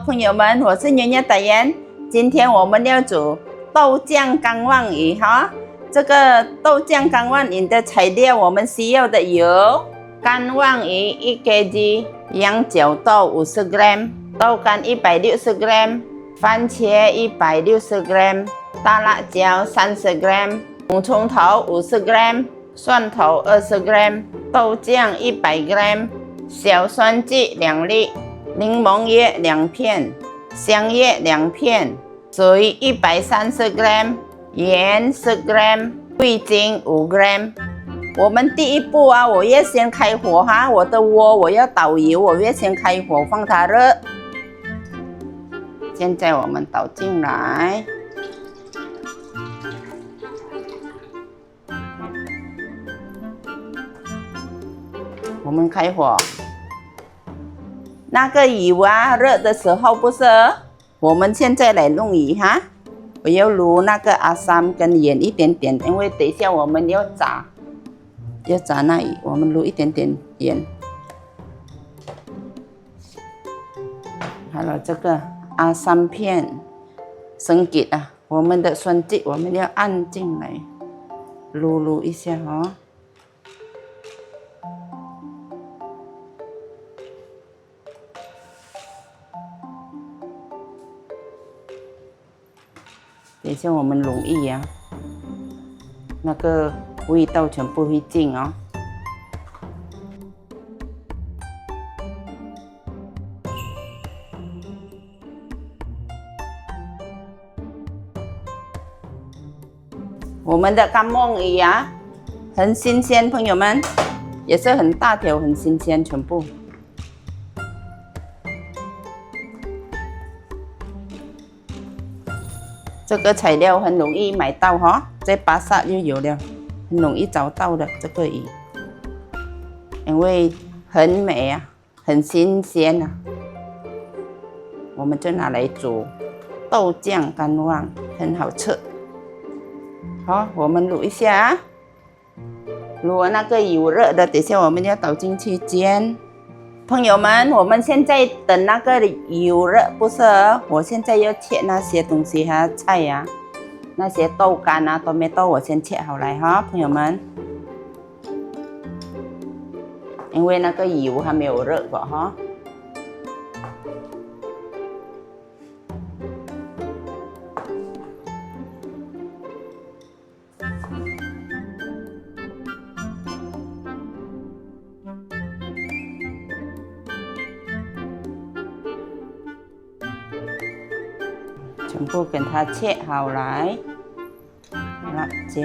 朋友们，我是圆圆导演。今天我们要煮豆酱干旺鱼哈。这个豆酱干旺鱼的材料，我们需要的有干旺鱼一 kg，羊角豆五十 gram，豆干一百六十 gram，番茄一百六十 gram，大辣椒三十 gram，红葱头五十 gram，蒜头二十 gram，豆酱一百 gram，小酸鸡两粒。柠檬叶两片，香叶两片，水一百三十 gram，盐十 gram，味精五 gram。我们第一步啊，我要先开火哈，我的锅我要倒油，我要先开火放它热。现在我们倒进来，我们开火。那个鱼啊，热的时候不是？我们现在来弄鱼哈，我要卤那个阿三跟盐一点点，因为等一下我们要炸，要炸那鱼，我们卤一点点盐。还有这个阿三片，生吉啊，我们的酸鸡我们要按进来，卤卤一下哈。像我们容易呀，那个味道全部会进哦。我们的干梦鱼呀，很新鲜，朋友们，也是很大条，很新鲜，全部。这个材料很容易买到哈，在巴萨就有了，很容易找到的这个鱼，因为很美啊，很新鲜啊，我们就拿来煮豆酱干旺，很好吃。好，我们卤一下啊，卤完那个油热的，等下我们要倒进去煎。朋友们，我们现在等那个油热，不是？我现在要切那些东西哈，菜呀，那些豆干啊、都没豆，我先切好来哈，朋友们。因为那个油还没有热过哈。全部给它切好来，辣椒，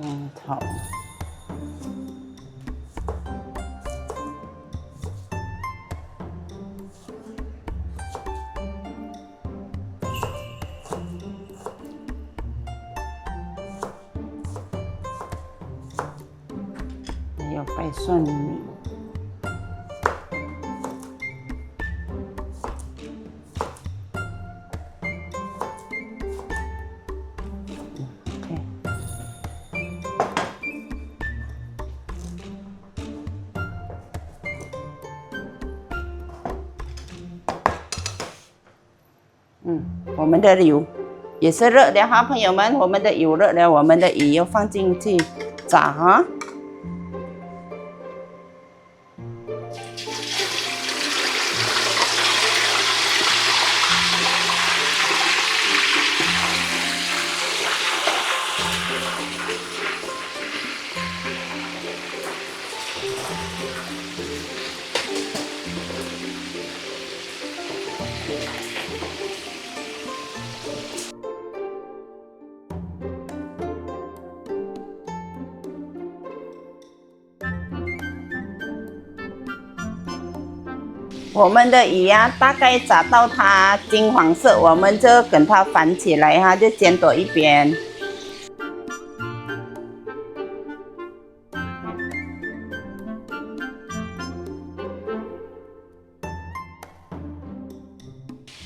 葱头，还有白蒜泥。我们的油也是热的哈，朋友们，我们的油热了，我们的鱼要放进去炸哈。我们的鱼啊，大概炸到它金黄色，我们就跟它翻起来哈，就煎多一边。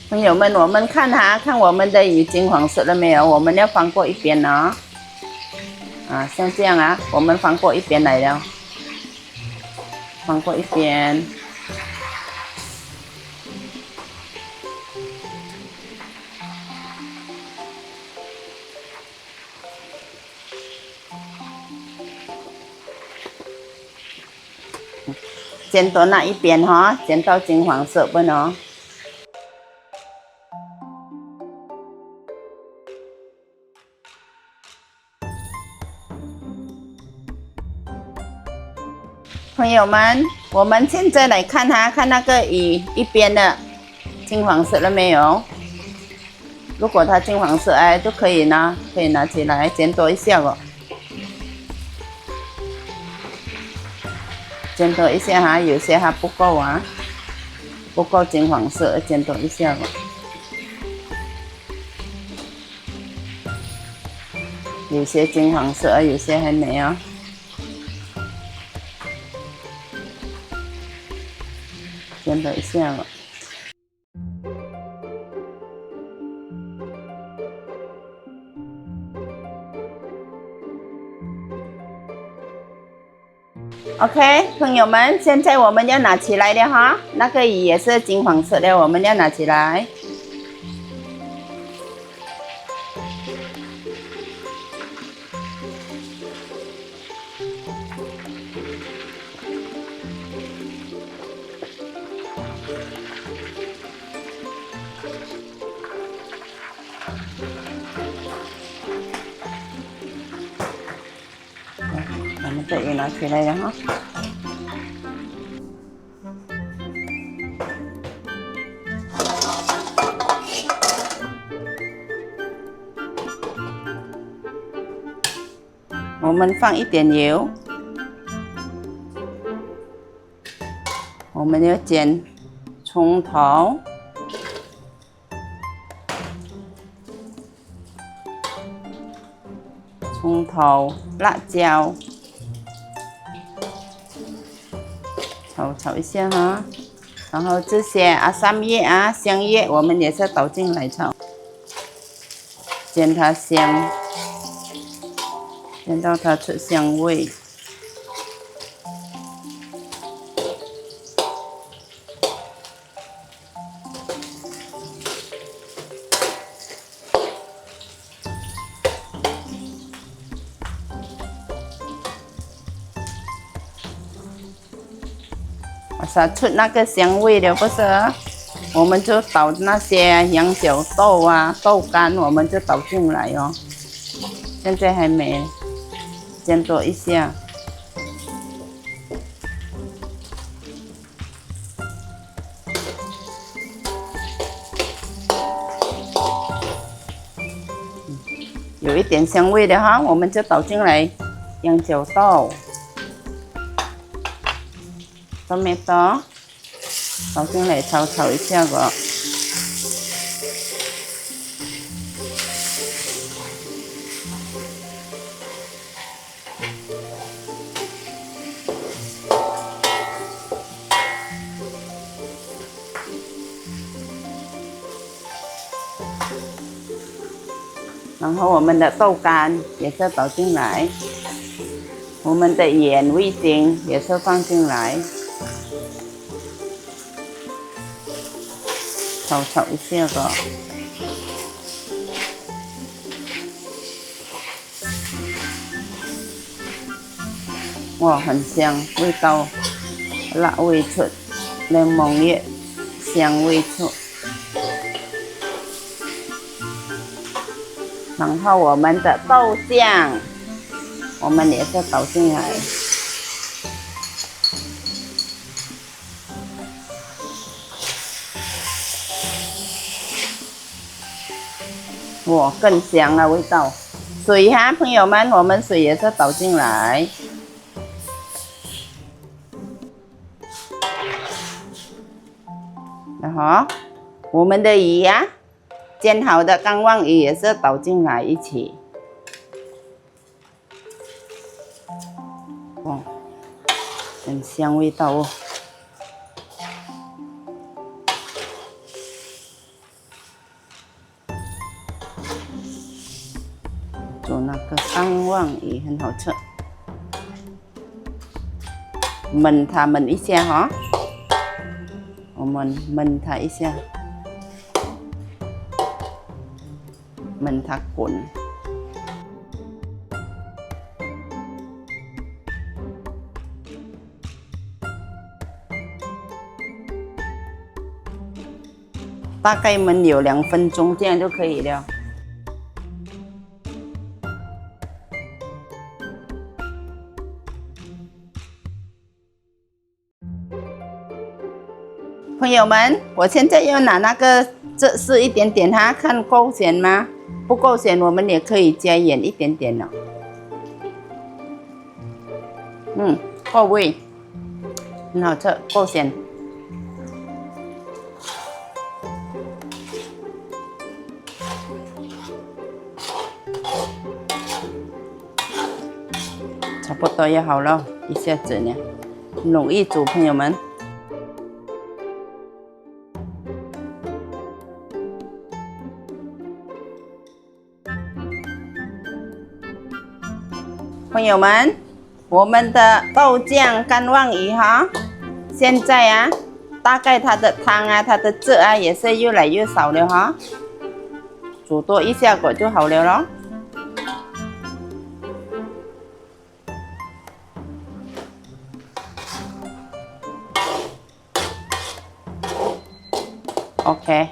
朋友们，我们看哈，看我们的鱼金黄色了没有？我们要翻过一边呢。啊，像这样啊，我们翻过一边来了，翻过一边。煎到那一边哈，煎到金黄色不喏。朋友们，我们现在来看哈，看那个鱼一边的金黄色了没有？如果它金黄色，哎，就可以拿，可以拿起来剪多一下哦，煎多一下哈，有些还不够啊，不够金黄色，煎多一下吧。有些金黄色，有些还没啊。煎多一下了。OK，朋友们，现在我们要拿起来了哈，那个鱼也是金黄色的，我们要拿起来。我们这也拿起来了哈。我们放一点油，我们要剪葱头。葱头、辣椒，炒炒一下哈，然后这些啊，三叶啊、香叶，我们也是倒进来炒，煎它香，煎到它出香味。撒出那个香味了不是？我们就倒那些羊角豆啊、豆干，我们就倒进来哦。现在还没，先做一下。有一点香味的哈，我们就倒进来羊角豆。tomato 倒进来炒炒一下个，我们的豆干也是倒进来，我们的盐、味精也是放进来。炒炒一下个，哇，很香，味道辣味出，柠檬叶香味出，然后我们的豆酱，我们也是倒进来。哇，更香了味道。水哈，朋友们，我们水也是倒进来。然后，我们的鱼呀、煎好的干旺鱼也是倒进来一起。哇，很香味道哦。做那个干旺鱼很好吃，焖它焖一下哈，我们焖它一下，焖它滚。大概焖有两分钟，这样就可以了。朋友们，我现在要拿那个这是一点点哈，看够咸吗？不够咸，我们也可以加盐一点点了。嗯，够味，很好吃，够咸。差不多要好了，一下子呢，容易煮，朋友们。朋友们，我们的豆酱干旺鱼哈，现在啊，大概它的汤啊，它的汁啊，也是越来越少了哈，煮多一下果就好了咯。OK，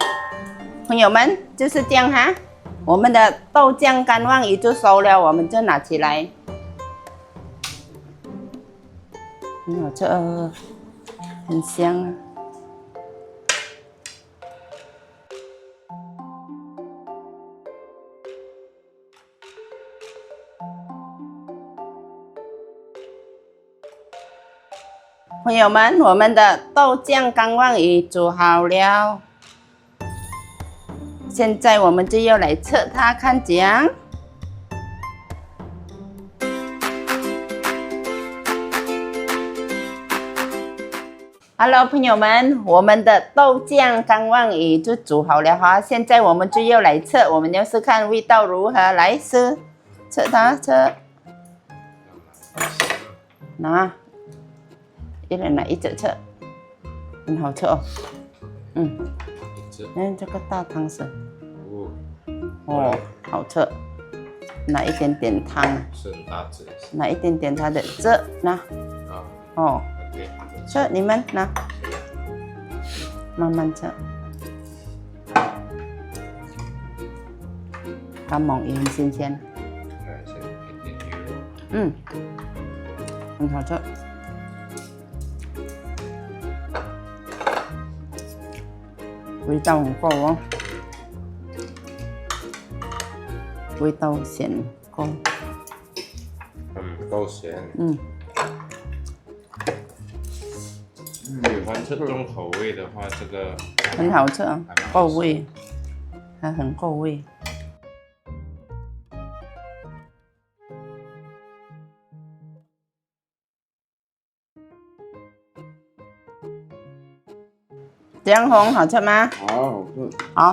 朋友们就是这样哈，我们的豆酱干旺鱼就熟了，我们就拿起来。很好吃，很香啊！朋友们，我们的豆酱干旺鱼煮好了，现在我们就要来测它看怎样。Hello，朋友们，我们的豆酱干旺鱼就煮好了哈，现在我们就要来测，我们要是看味道如何，来吃，测它测，拿，一人拿一只测，很好吃哦，嗯，嗯，这个大汤匙，哦，好吃，拿一点点汤，是大只，拿一点点它的汁，拿，啊哦。，OK，吃，你们拿，慢慢吃。干猛也很新鲜，看一下一点鱼肉，嗯，很好吃。味道很够哦，欢吃重口味的话，这个很好吃啊，够味，还很够味。姜红好吃吗？好好吃。好。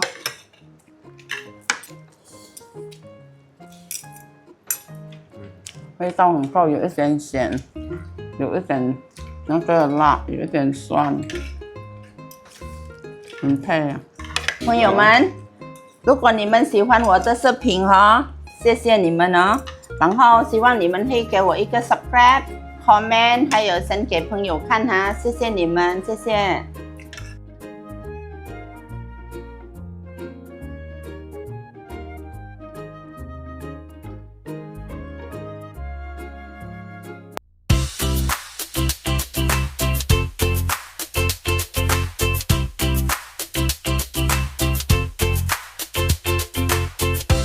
味道很够，有一点咸，有一点那个辣，有点酸，很配啊！朋友们，如果你们喜欢我的视频哈、谢谢你们哦。然后希望你们可以给我一个 subscribe、comment，还有先给朋友看哈，谢谢你们，谢谢。